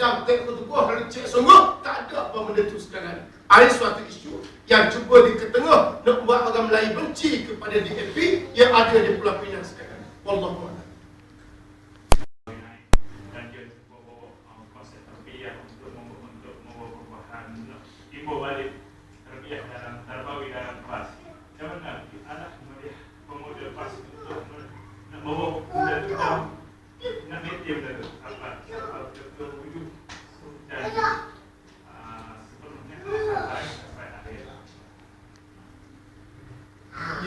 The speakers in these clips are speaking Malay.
dan tempoh tubuh kalau cek sungguh tak ada apa benda tu sekarang. Ada suatu isu yang cuba di ketengah nak buat orang Melayu benci kepada DAP yang ada di Pulau Pinang sekarang. Wallahualam dan dia bawa uh, konsep terbiak untuk membawa untuk membawa perubahan ibu balik terbiak dalam terbawi dalam PAS macam mana anak melihat pemuda PAS untuk me- nak bawa pemuda itu dalam nak maintain benda tu apa apa betul wujud dan uh, sepenuhnya sampai sampai akhir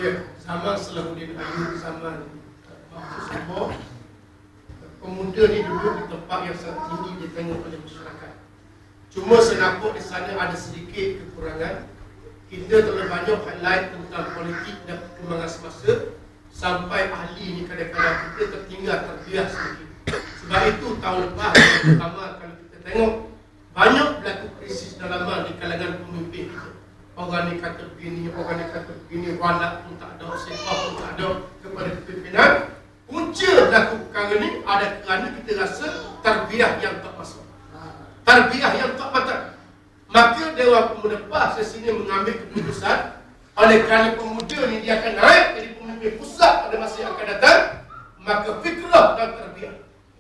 Ya, zaman Salahuddin Ayub zaman Waktu Sabah Pemuda ni duduk di tempat yang sangat tinggi ditengok oleh masyarakat. Cuma saya nampak di sana ada sedikit kekurangan. Kita terlalu banyak highlight tentang politik dan perkembangan semasa. Sampai ahli ni kadang-kadang kita tertinggal terbias sedikit. Sebab itu tahun lepas pertama kalau kita tengok Banyak berlaku krisis dalaman di kalangan pemimpin kita. Orang ni kata begini, orang ni kata begini, walak pun tak ada, sepah pun tak ada kepada kepimpinan. Punca berlaku perkara ni ada kerana kita rasa tarbiyah yang tak masuk. Tarbiyah yang tak matang. Maka Dewan Pemuda PAS sini mengambil keputusan oleh kerana pemuda ni dia akan naik jadi pemimpin pusat pada masa yang akan datang maka fikrah dan tarbiyah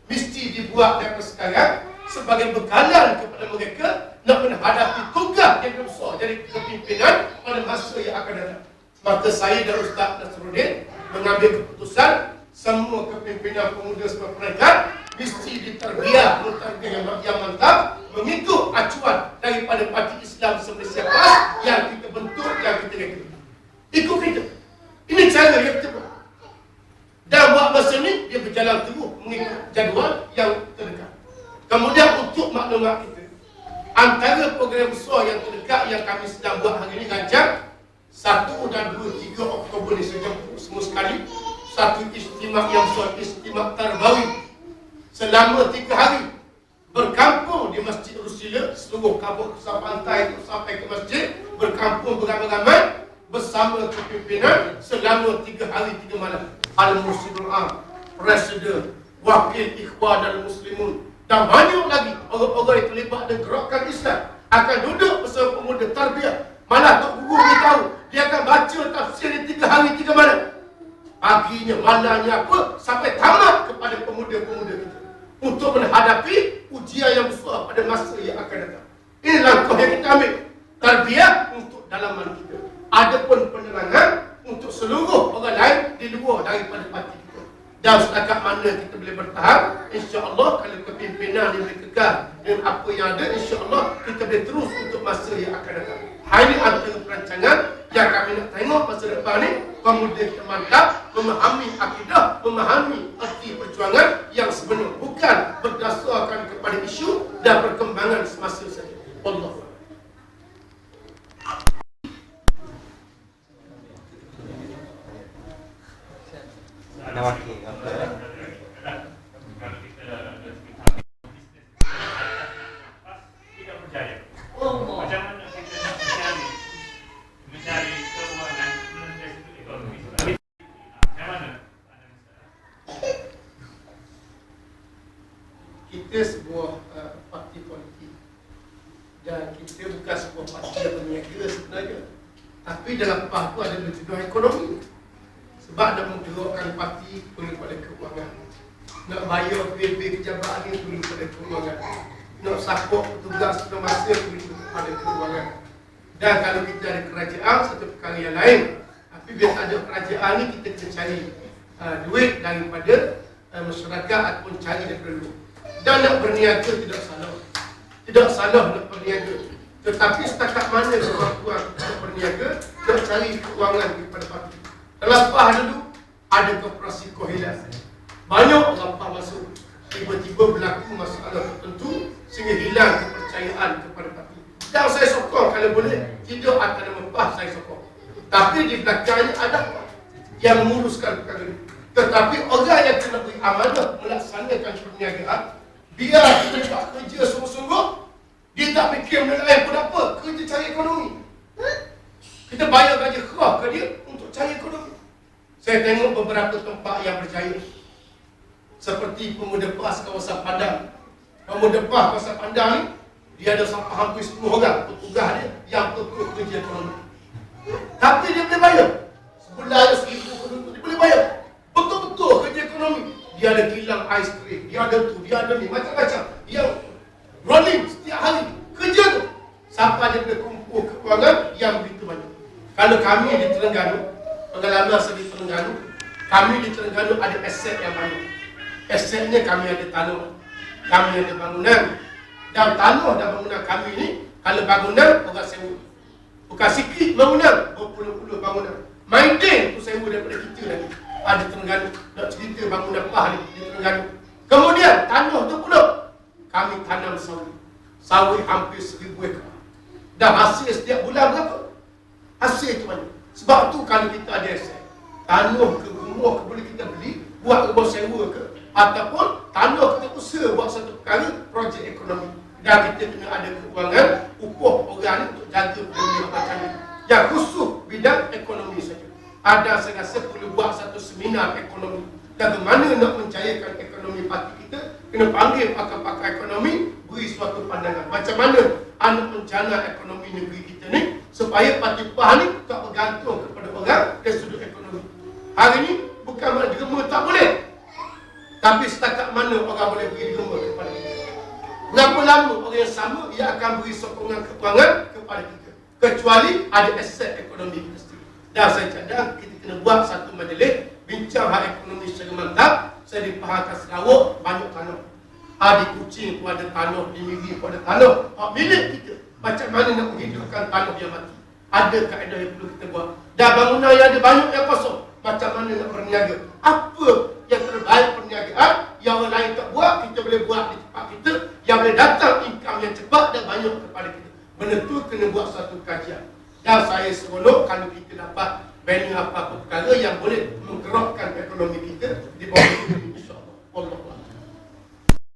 mesti dibuat daripada sekarang sebagai bekalan kepada mereka nak menghadapi tugas yang besar jadi kepimpinan pada masa yang akan datang. Maka saya dan Ustaz Nasruddin mengambil keputusan kepimpinan pemuda sebuah peringkat mesti diterbiah mentarbiah yang, yang mantap mengikut acuan daripada parti Islam Malaysia PAS yang kita bentuk yang kita reka. Ikut kita. Ini cara yang kita buat. Dan buat masa ni dia berjalan terus mengikut jadual yang terdekat. Kemudian untuk maklumat kita Antara program besar yang terdekat yang kami sedang buat hari ini rancang 1 dan 2, 3 Oktober ni sejak semua sekali Satu istimak yang besar, istimak tarbawi Selama 3 hari Berkampung di Masjid Rusila Seluruh kabut kesal pantai itu sampai ke masjid Berkampung beramai-ramai Bersama kepimpinan Selama 3 hari 3 malam Al-Mursidul Am Presiden Wakil Ikhwan dan Muslimun dan banyak lagi orang-orang yang terlibat dengan gerakan Islam akan duduk bersama pemuda tarbiyah. Malah Tok Guru beritahu, dia akan baca tafsir di tiga hari, tiga malam. Paginya, malamnya apa, sampai tamat kepada pemuda-pemuda kita. Untuk menghadapi ujian yang besar pada masa yang akan datang. Ini langkah yang kita ambil. Tarbiyah untuk dalaman kita. Adapun penerangan untuk seluruh orang lain di luar daripada parti kita. Dan setakat mana kita boleh bertahan InsyaAllah kalau kepimpinan ini boleh kekal Dengan apa yang ada InsyaAllah kita boleh terus untuk masa yang akan datang Hari ini antara perancangan Yang kami nak tengok masa depan ni Pemuda kita mantap Memahami akidah Memahami erti perjuangan Yang sebenar Bukan berdasarkan kepada isu Dan perkembangan semasa saja. Allah Ada wakil apa ya? kalau kita tidak percaya macam mana kita nak mencari mencari keuangan mencari ekonomi tapi macam mana kita sebuah uh, parti politik. Dan kita bukan sebuah parti yang berniaga sebenarnya. Tapi dalam PAH tu ada tujuan ekonomi. Sebab nak menggerakkan parti perlu pada keuangan nak bayar bil-bil pejabat ni perlu pada keuangan nak support petugas masa perlu pada keuangan dan kalau kita ada kerajaan satu perkara yang lain. Tapi tak ada kerajaan ni kita kena cari uh, duit daripada uh, masyarakat ataupun cari daripada luar dan nak berniaga tidak salah. Tidak salah nak berniaga. Tetapi setakat mana kemampuan untuk berniaga nak cari keuangan kepada parti PAH dulu ada koperasi kohilan banyak PAH masuk. Tiba-tiba berlaku masalah tertentu sehingga hilang kepercayaan kepada parti dan saya sokong kalau boleh tidak akan nama PAH saya sokong. Tapi di belakangnya ada yang menguruskan perkara ini. Tetapi orang yang kena beri amanah melaksanakan perniagaan biar kita buat kerja sungguh-sungguh. Dia tak fikir benda lain pun apa. Kerja cari ekonomi. Kita bayar gaji kerah ke dia untuk cari ekonomi. Saya tengok beberapa tempat yang berjaya. Seperti pemuda PAS kawasan Padang. Pemuda PAH Pasar Pandan ni, dia ada sampai hampir 10 orang petugas dia yang betul kerja ekonomi. Tapi dia boleh bayar. Sebulan ada seribu penduduk, dia boleh bayar. Dia ada kilang ais krim, dia ada tu, dia ada ni, macam-macam. Yang rolling setiap hari. Kerja tu. Sampai dia boleh kumpul keuangan yang begitu banyak. Kalau kami di Terengganu, pengalaman saya di Terengganu, kami di Terengganu ada aset yang banyak. Asetnya kami ada tanah, kami ada bangunan. Dan tanah dan bangunan kami ni, kalau bangunan, orang sewa. Bukan sikit bangunan, berpuluh-puluh bangunan. Maintain tu sewa daripada kita lagi. Ada Terengganu, nak cerita bangunan PAH ni di Terengganu. Kemudian, tanah tu pula, kami tanam sawit. Sawit hampir seribu ekar. Dan hasil setiap bulan berapa? Hasil tu mana? Sebab tu kalau kita ada aset, tanah ke rumah ke boleh kita beli, buat rumah sewa ke, ataupun tanah kita usaha buat satu perkara, projek ekonomi. Dan kita kena ada keuangan, upah orang untuk jaga benda macam ni. Yang khusus bidang ekonomi saja. Ada saya rasa perlu buat satu seminar ekonomi. Dan bagaimana nak mencairkan ekonomi parti kita, kena panggil pakar-pakar ekonomi, beri suatu pandangan. Macam mana anak mencana ekonomi negeri kita ni, supaya parti PAH ni tak bergantung kepada orang dari sudut ekonomi. Hari ni, bukan mana derma tak boleh. Tapi setakat mana orang boleh beri derma kepada kita. Berapa lama orang yang sama, ia akan beri sokongan keuangan kepada kita. Kecuali ada aset ekonomi kita Dan saya cadang, kita kena buat satu majlis, bincang hal ekonomi secara mantap. Saya di Pahakan Sarawak, banyak tanah. Ah, di Kuching pun ada tanah, di Miri pun ada tanah. Hak milik kita. Macam mana nak menghidupkan tanah yang mati. Ada kaedah yang perlu kita buat. Dan bangunan yang ada banyak yang kosong. Macam mana nak berniaga. Apa yang terbaik perniagaan yang orang lain tak buat, kita boleh buat di tempat kita. Yang boleh datang income yang cepat dan banyak kepada kita. Benda tu kena buat satu kajian. Dan saya seronok kalau kita dapat banner apa-apa perkara yang boleh menggerakkan ekonomi kita di bawah ini insyaAllah. Allah Allah.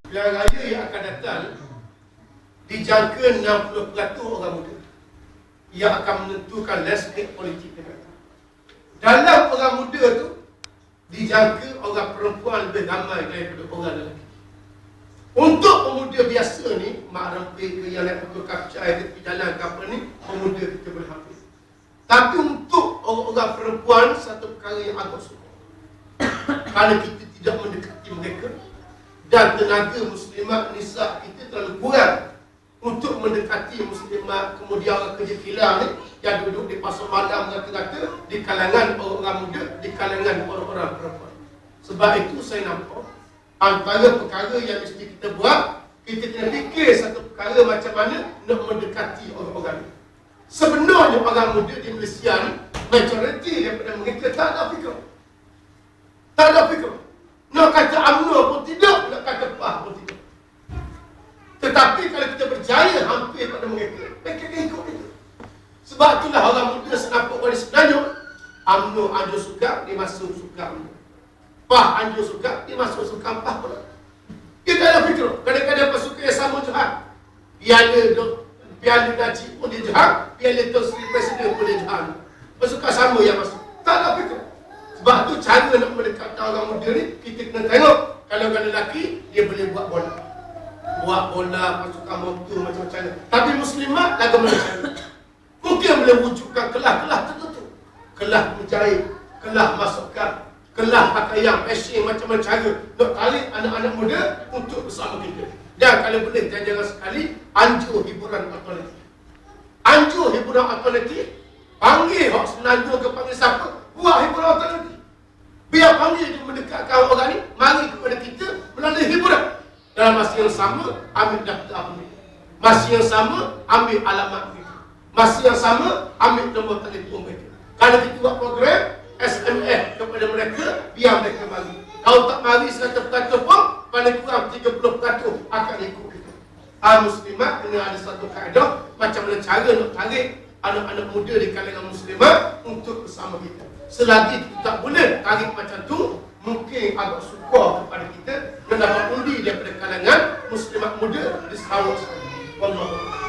Pilihan raya yang akan datang dijangka 60% orang muda yang akan menentukan landscape politik negara. Dalam orang muda tu dijangka orang perempuan lebih ramai daripada orang lelaki. Untuk pemuda biasa ni, mak rempih ke yang naik motor kapcai ke jalan ke apa ni, pemuda kita boleh hampir. Tapi untuk orang-orang perempuan, satu perkara yang agak sulit. Kalau kita tidak mendekati mereka, dan tenaga muslimat nisa kita terlalu kurang untuk mendekati muslimat kemudian orang kerja kilang ni yang duduk di pasar malam kata-kata di kalangan orang muda, di kalangan orang-orang perempuan. Sebab itu saya nampak antara perkara yang mesti kita buat, kita kena fikir satu perkara macam mana nak mendekati orang-orang ni. Sebenarnya orang muda di Malaysia ni, majoriti daripada mereka tak ada fikir. Tak ada fikir. Nak kata UMNO pun tidak, nak kata PAH pun tidak. Tetapi kalau kita berjaya hampir pada mereka, mereka akan ikut kita. Sebab itulah orang muda senapuk pada sebenarnya, UMNO anjur suka, dia masuk suka UMNO. PAH anjur suka, dia masuk suka PAH pula. Kita ada fikir, kadang-kadang pasukan yang sama jahat. Piala dok, piala Najib pun dia jahat, piala Tuan Sri Presiden pun dia Pasukan sama yang masuk. Tak ada fikir. Sebab tu cara nak mendekatkan orang muda ni, kita kena tengok. Kalau kan lelaki, dia boleh buat bola. Buat bola, pasukan motor, macam-macam. Tapi muslimat, lagu macam Mungkin boleh wujudkan kelah-kelah tertentu. Kelah menjahit, kelah masukkan, kelah pakaian, fashion, macam-macam cara. Nak tarik anak-anak muda untuk bersama kita. Dan kalau boleh, jangan sekali, anjur hiburan alternatif. Anjur hiburan alternatif, panggil hak senandung ke panggil siapa, buat hiburan alternatif. Biar panggil dia mendekatkan orang ni, mari kepada kita melalui hiburan. Dalam masa yang sama, ambil daftar apa. Masa yang sama, ambil alamat mereka. Masa yang sama, ambil nombor telefon mereka. Kalau kita buat program, SMS kepada mereka, biar mereka mari. Kalau tak mari 100% pun, paling kurang 30% akan ikut kita. Ah muslimat kena ada satu kaedah macam mana cara nak tarik anak-anak muda di kalangan muslimat untuk bersama kita. Selagi kita tak boleh tarik macam tu, mungkin agak sukar kepada kita mendapat undi daripada kalangan muslimat muda di Sarawak. Wallahu a'lam.